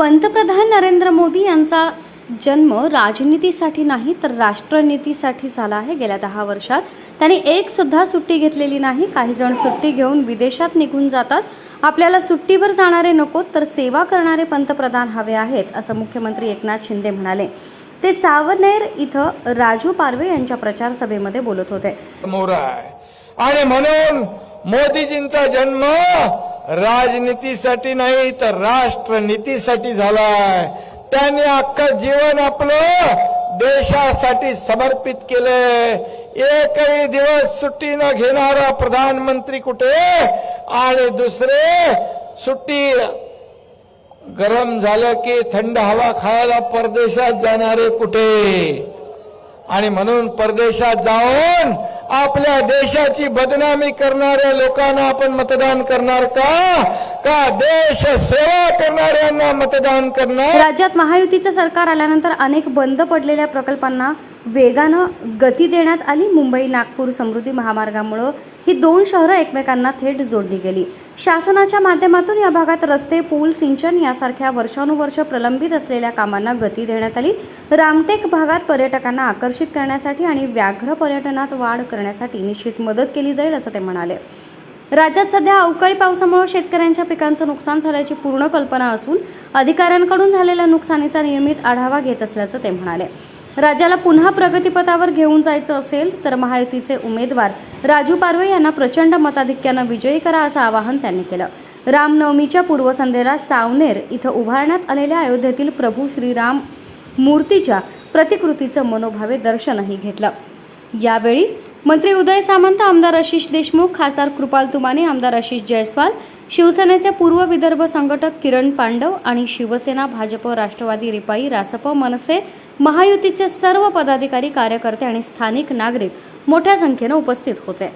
पंतप्रधान नरेंद्र मोदी यांचा जन्म राजनीतीसाठी नाही तर राष्ट्रनीतीसाठी झाला आहे. गेल्या दहा वर्षात त्यांनी एक सुद्धा सुट्टी घेतलेली नाही. काही जण सुट्टी घेऊन विदेशात निघून जातात. आपल्याला सुट्टीवर जाणारे नकोत तर सेवा करणारे पंतप्रधान हवे आहेत असं मुख्यमंत्री एकनाथ शिंदे म्हणाले. ते सावनेर इथं राजू पारवे यांच्या प्रचार सभेमध्ये बोलत होते. आणि म्हणून मोदीजींचा जन्म राजनीतीसाठी नाही तर राष्ट्रनीतीसाठी झालाय. त्यांनी अख्खं जीवन आपलं देशासाठी समर्पित केलंय. एकही दिवस सुट्टी न घेणारा प्रधानमंत्री कुठे? आणि दुसरे सुट्टी गरम झालं की थंड हवा खायला परदेशात जाणारे कुठे? आणि म्हणून परदेशात जाऊन आपल्या देशाची बदनामी करणाऱ्या लोकांना आपण मतदान करणार का? का देश सेवा करणाऱ्यांना मतदान करणार? राज्यात महायुतीचं सरकार आल्यानंतर अनेक बंद पडलेल्या प्रकल्पांना वेगानं गती देण्यात आली. मुंबई नागपूर समृद्धी महामार्गामुळं ही दोन शहरं एकमेकांना थेट जोडली गेली. शासनाच्या माध्यमातून या भागात रस्ते पूल सिंचन यासारख्या वर्षानुवर्ष प्रलंबित असलेल्या कामांना गती देण्यात आली. रामटेक भागात पर्यटकांना आकर्षित करण्यासाठी आणि व्याघ्र पर्यटनात वाढ करण्यासाठी निश्चित मदत केली जाईल असं ते म्हणाले. राज्यात सध्या अवकाळी पावसामुळे शेतकऱ्यांच्या पिकांचं नुकसान झाल्याची पूर्ण कल्पना असून अधिकाऱ्यांकडून झालेल्या नुकसानीचा नियमित आढावा घेत असल्याचं ते म्हणाले. राज्याला पुन्हा प्रगतीपथावर घेऊन जायचं असेल तर महायुतीचे उमेदवार राजू पारवे यांना प्रचंड मताधिक्यानं विजयी करा असं आवाहन त्यांनी केलं. रामनवमीच्या पूर्वसंध्येला सावनेर इथं उभारण्यात आलेल्या अयोध्येतील प्रभू श्रीराम मूर्तीच्या प्रतिकृतीचं मनोभावे दर्शनही घेतलं. यावेळी मंत्री उदय सामंत आमदार आशिष देशमुख खासदार कृपाल तुमाने आमदार आशिष जयस्वाल शिवसेनेचे पूर्व विदर्भ संघटक किरण पांडव आणि शिवसेना भाजप राष्ट्रवादी रिपाई रासप मनसे महायुतीचे सर्व पदाधिकारी कार्यकर्ते आणि स्थानिक नागरिक मोठ्या संख्येनं उपस्थित होते.